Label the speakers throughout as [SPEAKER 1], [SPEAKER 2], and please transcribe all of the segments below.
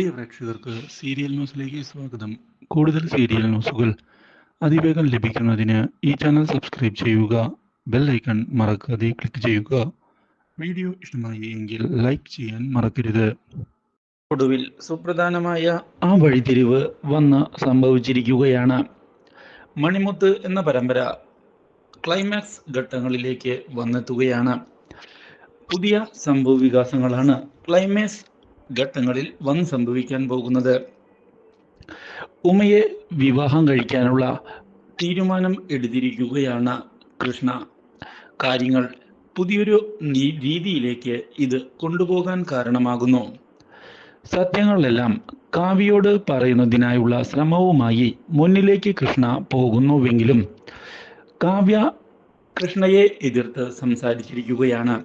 [SPEAKER 1] പ്രിയ പ്രേക്ഷകർക്ക് സീരിയൽ ന്യൂസിലേക്ക് സ്വാഗതം. കൂടുതൽ സീരിയൽ ന്യൂസുകൾ അതിവേഗം ലഭിക്കുന്നതിന് ഈ ചാനൽ സബ്സ്ക്രൈബ് ചെയ്യുക ബെൽ ഐക്കൺ മറക്കാതെ ക്ലിക്ക് ചെയ്യുക. വീഡിയോ ഇഷ്ടമായി എങ്കിൽ ലൈക്ക് ചെയ്യാൻ മറക്കരുത്. ഒടുവിൽ സുപ്രധാനമായ ആ വഴിതിരിവ് വന്ന് സംഭവിച്ചിരിക്കുകയാണ്. മണിമുത്ത് എന്ന പരമ്പര ക്ലൈമാക്സ് ഘട്ടങ്ങളിലേക്ക് വന്നെത്തുകയാണ്. പുതിയ സംഭവ വികാസങ്ങളാണ് ക്ലൈമാക്സ് ഘട്ടങ്ങളിൽ വന്ന് സംഭവിക്കാൻ പോകുന്നത്. ഉമയെ വിവാഹം കഴിക്കാനുള്ള തീരുമാനം എടുത്തിരിക്കുകയാണ് കൃഷ്ണ. കാര്യങ്ങൾ പുതിയൊരു രീതിയിലേക്ക് ഇത് കൊണ്ടുപോകാൻ കാരണമാകുന്നു. സത്യങ്ങളെല്ലാം കാവ്യയോട് പറയുന്നതിനായുള്ള ശ്രമവുമായി മുന്നിലേക്ക് കൃഷ്ണ പോകുന്നുവെങ്കിലും കാവ്യ കൃഷ്ണയെ എതിർത്ത് സംസാരിച്ചിരിക്കുകയാണ്.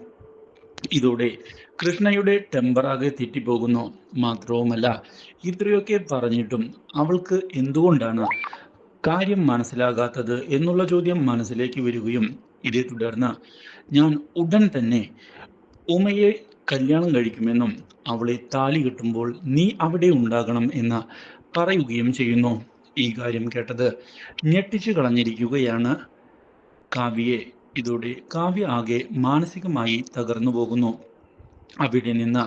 [SPEAKER 1] ഇതോടെ കൃഷ്ണയുടെ ടെമ്പറാകെ തെറ്റിപ്പോകുന്നു. മാത്രവുമല്ല ഇത്രയൊക്കെ പറഞ്ഞിട്ടും അവൾക്ക് എന്തുകൊണ്ടാണ് കാര്യം മനസ്സിലാകാത്തത് എന്നുള്ള ചോദ്യം മനസ്സിലേക്ക് വരികയും ഇതേ തുടർന്ന് ഞാൻ ഉടൻ തന്നെ ഉമയെ കല്യാണം കഴിക്കുമെന്നും അവളെ താലി കെട്ടുമ്പോൾ നീ അവിടെ ഉണ്ടാകണം എന്ന് പറയുകയും ചെയ്യുന്നു. ഈ കാര്യം കേട്ടത് ഞെട്ടിച്ചു കളഞ്ഞിരിക്കുകയാണ് കാവ്യയെ. ഇതോടെ കാവ്യ ആകെ മാനസികമായി തകർന്നു പോകുന്നു അവിടെ നിന്ന്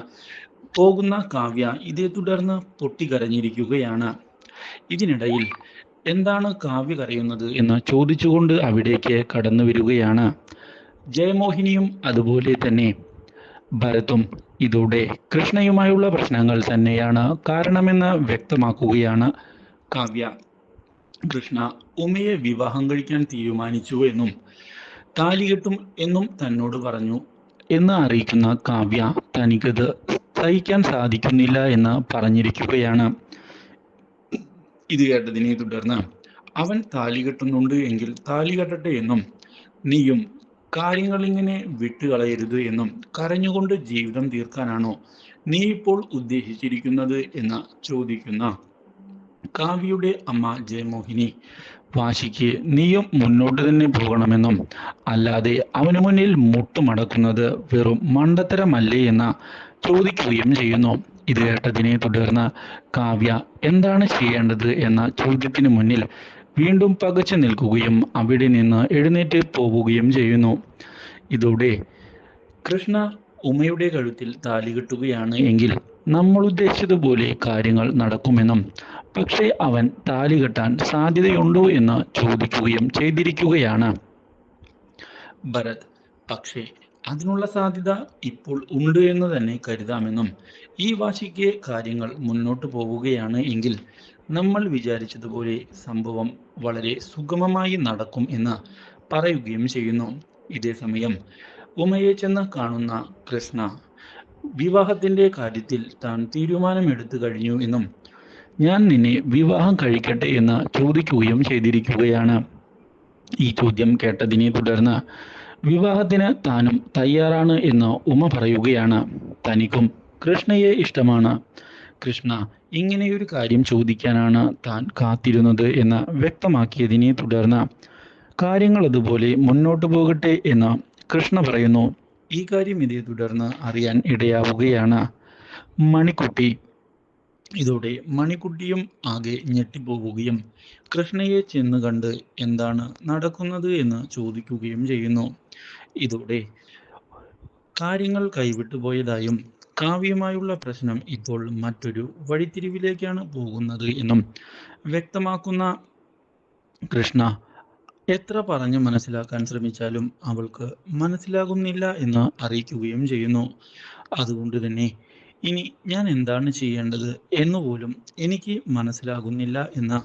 [SPEAKER 1] പോകുന്ന കാവ്യ ഇതേ തുടർന്ന് പൊട്ടിക്കരഞ്ഞിരിക്കുകയാണ് ഇതിനിടയിൽ എന്താണ് കാവ്യ കരയുന്നത് എന്ന് ചോദിച്ചുകൊണ്ട് അവിടേക്ക് കടന്നു വരികയാണ്. ജയമോഹിനിയും അതുപോലെ തന്നെ ഭരതും ഇതോടെ കൃഷ്ണയുമായുള്ള പ്രശ്നങ്ങൾ തന്നെയാണ് കാരണമെന്ന് വ്യക്തമാക്കുകയാണ് കാവ്യ. കൃഷ്ണ ഉമയെ വിവാഹം കഴിക്കാൻ തീരുമാനിച്ചു എന്നും താലി കെട്ടും എന്നും തന്നോട് പറഞ്ഞു. എന്ന് അറിയിക്കുന്ന കാവ്യ തനിക്കത് സഹിക്കാൻ സാധിക്കുന്നില്ല എന്ന് പറഞ്ഞിരിക്കുകയാണ്. ഇത് കേട്ടതിനെ തുടർന്ന് അവൻ താലി കെട്ടുന്നുണ്ട് എങ്കിൽ താലി കെട്ടട്ടെ എന്നും നീയും കാര്യങ്ങൾ ഇങ്ങനെ വിട്ടുകളയരുത് എന്നും കരഞ്ഞുകൊണ്ട് ജീവിതം തീർക്കാനാണോ നീ ഇപ്പോൾ ഉദ്ദേശിച്ചിരിക്കുന്നത് എന്ന് ചോദിക്കുന്ന കാവ്യയുടെ അമ്മ ജയമോഹിനി വാശിക്ക് നീയും മുന്നോട്ട് തന്നെ പോകണമെന്നും അല്ലാതെ അവന് മുന്നിൽ മുട്ടുമടക്കുന്നത് വെറും മണ്ടത്തരമല്ലേ എന്ന് ചോദിക്കുകയും ചെയ്യുന്നു. ഇത് കേട്ടതിനെ തുടർന്ന് കാവ്യ എന്താണ് ചെയ്യേണ്ടത് എന്ന ചോദ്യത്തിന് മുന്നിൽ വീണ്ടും പകച്ചു നിൽക്കുകയും അവിടെ നിന്ന് എഴുന്നേറ്റ് പോവുകയും ചെയ്യുന്നു. ഇതോടെ കൃഷ്ണ ഉമയുടെ കഴുത്തിൽ താലി കെട്ടുകയാണ് എങ്കിൽ നമ്മൾ ഉദ്ദേശിച്ചതുപോലെ കാര്യങ്ങൾ നടക്കുമെന്നും പക്ഷേ അവൻ താലി കെട്ടാൻ സാധ്യതയുണ്ടോ എന്ന് ചോദിക്കുകയും ചെയ്തിരിക്കുകയാണ്. ഭരത് പക്ഷേ അതിനുള്ള സാധ്യത ഇപ്പോൾ ഉണ്ട് എന്ന് തന്നെ കരുതാമെന്നും ഈ വാശിക്ക് കാര്യങ്ങൾ മുന്നോട്ട് പോവുകയാണ് എങ്കിൽ നമ്മൾ വിചാരിച്ചതുപോലെ സംഭവം വളരെ സുഗമമായി നടക്കും എന്ന് പറയുകയും ചെയ്യുന്നു. ഇതേ സമയം ഉമയെ ചെന്ന് കാണുന്ന കൃഷ്ണ വിവാഹത്തിന്റെ കാര്യത്തിൽ താൻ തീരുമാനമെടുത്തു കഴിഞ്ഞു എന്നും ഞാൻ നിന്നെ വിവാഹം കഴിക്കട്ടെ എന്ന് ചോദിക്കുകയും ചെയ്തിരിക്കുകയാണ്. ഈ ചോദ്യം കേട്ടതിനെ തുടർന്ന് വിവാഹത്തിന് താനും തയ്യാറാണ് എന്ന് ഉമ പറയുകയാണ്. തനിക്കും കൃഷ്ണയെ ഇഷ്ടമാണ്. കൃഷ്ണ ഇങ്ങനെയൊരു കാര്യം ചോദിക്കാനാണ് താൻ കാത്തിരുന്നത് എന്ന് വ്യക്തമാക്കിയതിനെ തുടർന്ന് കാര്യങ്ങൾ അതുപോലെ മുന്നോട്ടു പോകട്ടെ എന്ന് കൃഷ്ണ പറയുന്നു. ഈ കാര്യം ഇതേ തുടർന്ന് അറിയാൻ ഇടയാവുകയാണ്. മണിക്കുട്ടി. ഇതോടെ മണിക്കുട്ടിയും ആകെ ഞെട്ടിപ്പോവുകയും കൃഷ്ണയെ ചെന്ന് കണ്ട് എന്താണ് നടക്കുന്നത് എന്ന് ചോദിക്കുകയും ചെയ്യുന്നു. ഇതോടെ കാര്യങ്ങൾ കൈവിട്ടു പോയതായും കാവ്യമായുള്ള പ്രശ്നം ഇപ്പോൾ മറ്റൊരു വഴിത്തിരിവിലേക്കാണ് പോകുന്നത് എന്നും വ്യക്തമാക്കുന്ന കൃഷ്ണ എത്ര പറഞ്ഞു മനസ്സിലാക്കാൻ ശ്രമിച്ചാലും അവൾക്ക് മനസ്സിലാകുന്നില്ല എന്ന് അറിയിക്കുകയും ചെയ്യുന്നു. അതുകൊണ്ട് തന്നെ ഇനി ഞാൻ എന്താണ് ചെയ്യേണ്ടത് എന്ന് പോലും എനിക്ക് മനസ്സിലാകുന്നില്ല എന്ന്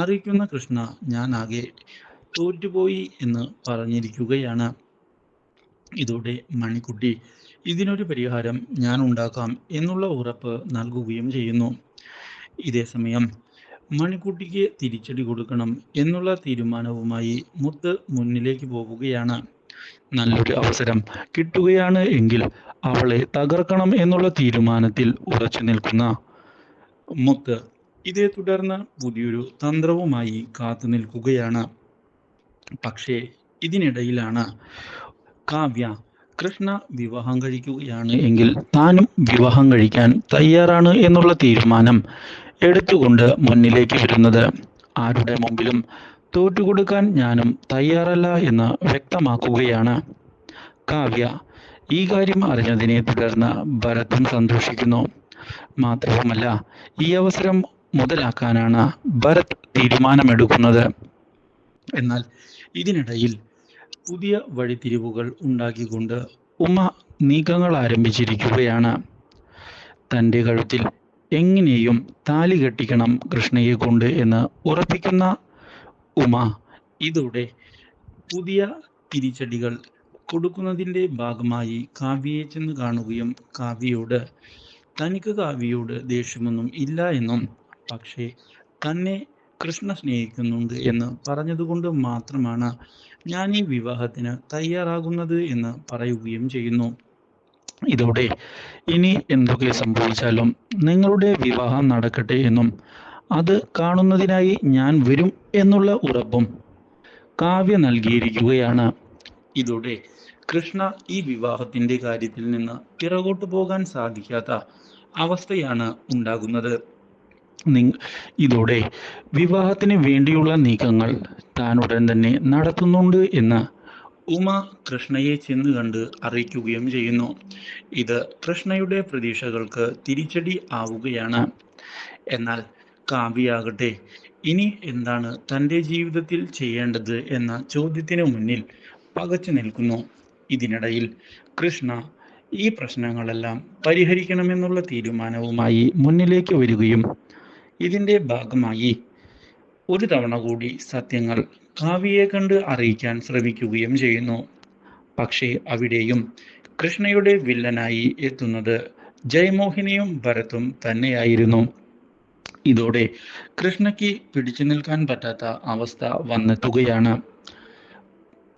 [SPEAKER 1] അറിയിക്കുന്ന കൃഷ്ണ ഞാൻ ആകെ തോറ്റുപോയി എന്ന് പറഞ്ഞിരിക്കുകയാണ്. ഇതോടെ മണിക്കുട്ടി ഇതിനൊരു പരിഹാരം ഞാൻ ഉണ്ടാക്കാം എന്നുള്ള ഉറപ്പ് നൽകുകയും ചെയ്യുന്നു. ഇതേ സമയം മണിക്കുട്ടിക്ക് തിരിച്ചടി കൊടുക്കണം എന്നുള്ള തീരുമാനവുമായി മുത്ത് മുന്നിലേക്ക് പോവുകയാണ്. നല്ലൊരു അവസരം കിട്ടുകയാണ് എങ്കിൽ അവളെ തകർക്കണം എന്നുള്ള തീരുമാനത്തിൽ ഉറച്ചു നിൽക്കുന്ന മുത്ത് ഇതേ തുടർന്ന് പുതിയൊരു തന്ത്രവുമായി കാത്തു നിൽക്കുകയാണ്. പക്ഷേ ഇതിനിടയിലാണ് കാവ്യ കൃഷ്ണ വിവാഹം കഴിക്കുകയാണ് എങ്കിൽ താനും വിവാഹം കഴിക്കാൻ തയ്യാറാണ് എന്നുള്ള തീരുമാനം എടുത്തുകൊണ്ട് മുന്നിലേക്ക് വരുന്നത്. ആരുടെ മുമ്പിലും തോറ്റുകൊടുക്കാൻ ഞാനും തയ്യാറല്ല എന്ന് വ്യക്തമാക്കുകയാണ്. കാവ്യ ഈ കാര്യം അറിഞ്ഞതിനെ തുടർന്ന് ഭരതൻ സന്തോഷിക്കുന്നു. മാത്രവുമല്ല ഈ അവസരം മുതലാക്കാനാണ് ഭരത് തീരുമാനമെടുക്കുന്നത്. എന്നാൽ ഇതിനിടയിൽ പുതിയ വഴിത്തിരിവുകൾ ഉണ്ടാക്കിക്കൊണ്ട് ഉമ്മ നീക്കങ്ങൾ ആരംഭിച്ചിരിക്കുകയാണ്. തന്റെ കഴുത്തിൽ എങ്ങനെയും താലി കെട്ടിക്കണം കൃഷ്ണയെ കൊണ്ട് എന്ന് ഉറപ്പിക്കുന്ന ഉമ ഇതോടെ പുതിയ തിരിച്ചടികൾ കൊടുക്കുന്നതിന്റെ ഭാഗമായി കാവ്യയെ ചെന്ന് കാണുകയും കാവ്യയോട് തനിക്ക് കാവ്യയോട് ദേഷ്യമൊന്നും ഇല്ല എന്നും പക്ഷേ തന്നെ കൃഷ്ണ സ്നേഹിക്കുന്നുണ്ട് എന്ന് പറഞ്ഞതുകൊണ്ട് മാത്രമാണ് ഞാൻ ഈ വിവാഹത്തിന് തയ്യാറാകുന്നത് എന്ന് പറയുകയും ചെയ്യുന്നു. ഇതോടെ ഇനി എന്തൊക്കെ സംഭവിച്ചാലും നിങ്ങളുടെ വിവാഹം നടക്കട്ടെ എന്നും അത് കാണുന്നതിനായി ഞാൻ വരും എന്നുള്ള ഉറപ്പും കാവ്യ നൽകിയിരിക്കുകയാണ്. ഇതോടെ കൃഷ്ണ ഈ വിവാഹത്തിന്റെ കാര്യത്തിൽ നിന്ന് പിറകോട്ട് പോകാൻ സാധിക്കാത്ത അവസ്ഥയാണ് ഉണ്ടാകുന്നത്. ഇതോടെ വിവാഹത്തിന് വേണ്ടിയുള്ള നീക്കങ്ങൾ താൻ ഉടൻ തന്നെ നടത്തുന്നുണ്ട് എന്ന് ഉമ കൃഷ്ണയെ ചെന്ന് കണ്ട് അറിയിക്കുകയും ചെയ്യുന്നു. ഇത് കൃഷ്ണയുടെ പ്രതീക്ഷകൾക്ക് തിരിച്ചടി ആവുകയാണ്. എന്നാൽ കാവ്യയാകട്ടെ ഇനി എന്താണ് തന്റെ ജീവിതത്തിൽ ചെയ്യേണ്ടത് എന്ന ചോദ്യത്തിന് മുന്നിൽ പകച്ചു നിൽക്കുന്നു. ഇതിനിടയിൽ കൃഷ്ണ ഈ പ്രശ്നങ്ങളെല്ലാം പരിഹരിക്കണമെന്നുള്ള തീരുമാനവുമായി മുന്നിലേക്ക് വരികയും ഇതിന്റെ ഭാഗമായി ഒരു തവണ കൂടി സത്യങ്ങൾ കാവ്യയെ കണ്ട് അറിയിക്കാൻ ശ്രമിക്കുകയും ചെയ്യുന്നു. പക്ഷേ അവിടെയും കൃഷ്ണയുടെ വില്ലനായി എത്തുന്നത് ജയമോഹിനിയും ഭരതും തന്നെയായിരുന്നു. ഇതോടെ കൃഷ്ണയ്ക്ക് പിടിച്ചു നിൽക്കാൻ പറ്റാത്ത അവസ്ഥ വന്നെത്തുകയാണ്.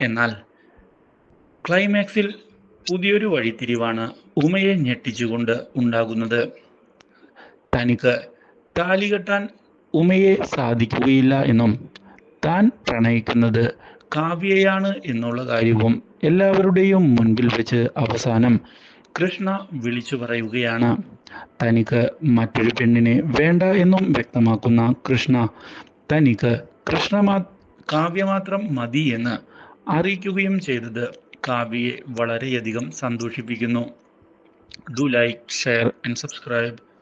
[SPEAKER 1] എന്നാൽ ക്ലൈമാക്സിൽ പുതിയൊരു വഴിത്തിരിവാണ് ഉമയെ ഞെട്ടിച്ചുകൊണ്ട് ഉണ്ടാകുന്നത്. തനിക്ക് താലി കെട്ടാൻ ഉമയെ സാധിക്കുകയില്ല എന്നും താൻ പ്രണയിക്കുന്നത് കാവ്യയാണ് എന്നുള്ള കാര്യവും എല്ലാവരുടെയും മുൻപിൽ വെച്ച് അവസാനം കൃഷ്ണ വിളിച്ചു പറയുകയാണ്. തനിക്ക് മറ്റൊരു പെണ്ണിനെ വേണ്ട എന്നും വ്യക്തമാക്കുന്ന കൃഷ്ണ തനിക്ക് കൃഷ്ണ മാ കാവ്യ മാത്രം മതി എന്ന് അറിയിക്കുകയും ചെയ്തത് കാവ്യയെ വളരെയധികം സന്തോഷിപ്പിക്കുന്നു. Do like share and subscribe